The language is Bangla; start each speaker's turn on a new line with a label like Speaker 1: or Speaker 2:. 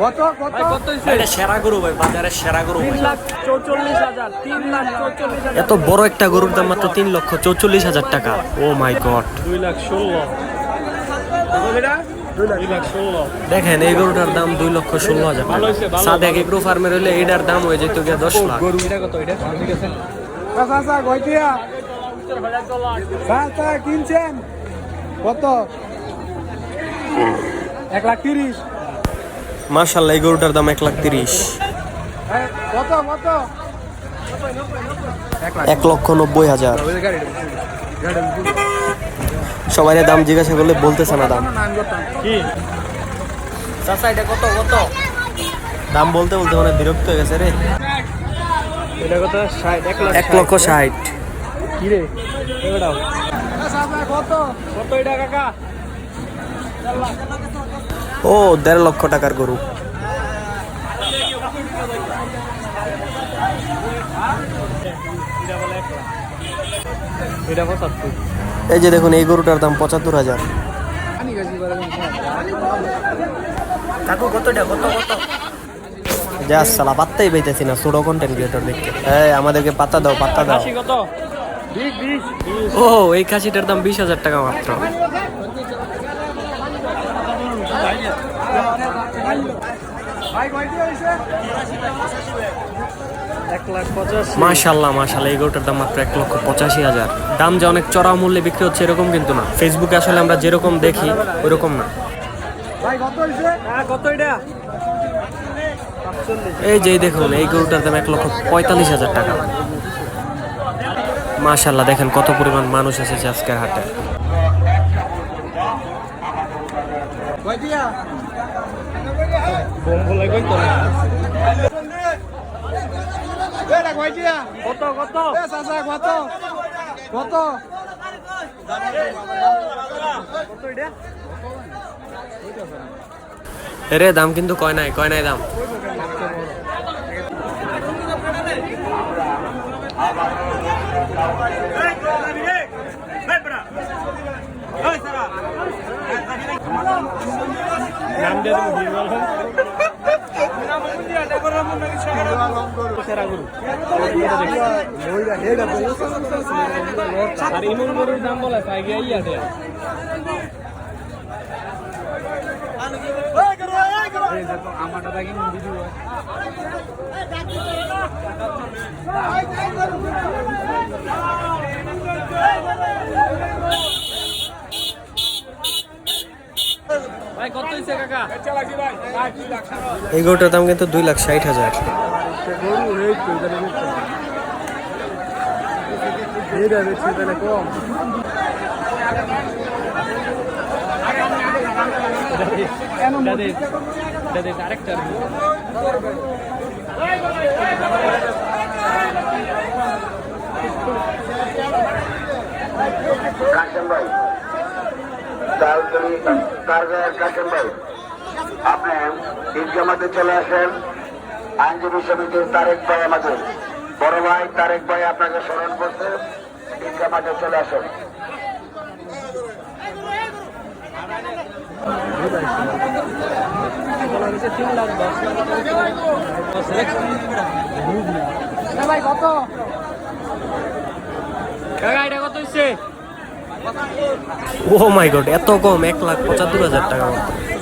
Speaker 1: কত কত?
Speaker 2: এটা সেরা গরু ভাই বাজারের সেরা গরু ভাই।
Speaker 1: লাখ চৌচল্লিশ হাজার তিন লাখ চৌচল্লিশ
Speaker 2: এত বড় একটা গরুর দাম মাত্র তিন লক্ষ চৌচল্লিশ হাজার টাকা। ও মাই গড
Speaker 1: দুই লাখ ষোলো।
Speaker 2: দেখেন এই গরুটার দাম দুই লক্ষ ষোলো হাজার টাকা। সাদেক এগ্রো ফার্মের হইলে এটার দাম হয়ে যেত গিয়া দশ লাখ।
Speaker 1: গরু এটা কত? এটা? কিনছেন? কত? এক লাখ তিরিশ।
Speaker 2: মার্শাল্লাহ এই গরুটার দাম এক লাখ তিরিশ। এক লক্ষ নব্বই হাজার। সবাই দাম জিজ্ঞাসা করলে বলতেছে না দাম। কত কত? দাম বলতে বলতে মানে বিরক্ত হয়ে গেছে রে।
Speaker 1: এক
Speaker 2: লক্ষ ষাট।
Speaker 1: কি রে? কত? কত এটা কাকা?
Speaker 2: ও দেড় লক্ষ টাকার গরু। এই যে দেখুন এই গরুটার দাম পঁচাত্তর হাজার। কাকু কতটা কত কত? যা সালা পাত্তাই পাইতেছি না ছোট কন্টেন্ট ক্রিয়েটর দেখতে। এই আমাদেরকে পাত্তা দাও পাত্তা দাও। ও এই খাসিটার দাম বিশ হাজার টাকা মাত্র। মাশাল্লাহ মাশাল্লাহ এই গরুটার দাম মাত্র এক লক্ষ পঁচাশি হাজার। দাম যে অনেক চড়া মূল্যে বিক্রি হচ্ছে এরকম কিন্তু না। ফেসবুকে আসলে আমরা যেরকম দেখি ওইরকম না।
Speaker 1: ভাই কত হয়েছে হ্যাঁ
Speaker 2: এই যে দেখুন এই গরুটার দাম এক লক্ষ পঁয়তাল্লিশ হাজার টাকা। মাশাল্লাহ দেখেন কত পরিমাণ মানুষ এসেছে আজকের হাটে।
Speaker 1: কত কত? কত কত? কত?
Speaker 2: রে দাম কিন্তু কয় নাই কয় নাই দাম?
Speaker 1: নাম আর ইমন গরুর দাম বলে পাই গিয়া আমারটা দেখি ভিডিও ভাই কত হইছে কাকা
Speaker 2: এই গরুটার দাম কিন্তু দুই লাখ ষাট হাজার।
Speaker 3: কাশেম ভাই কাশেম ভাই? আপনি ঈদগামাতে চলে আসেন। আইনজীবী সমিতির তারেক ভাই আমাদের। বড় ভাই তারেক ভাই আপনাকে স্মরণ করছে। ঈদগামাতে চলে আসেন।
Speaker 1: ভাই কত? কত হচ্ছে
Speaker 2: ও মাই গড এত কম এক লাখ পঁচাত্তর হাজার টাকা মাত্র।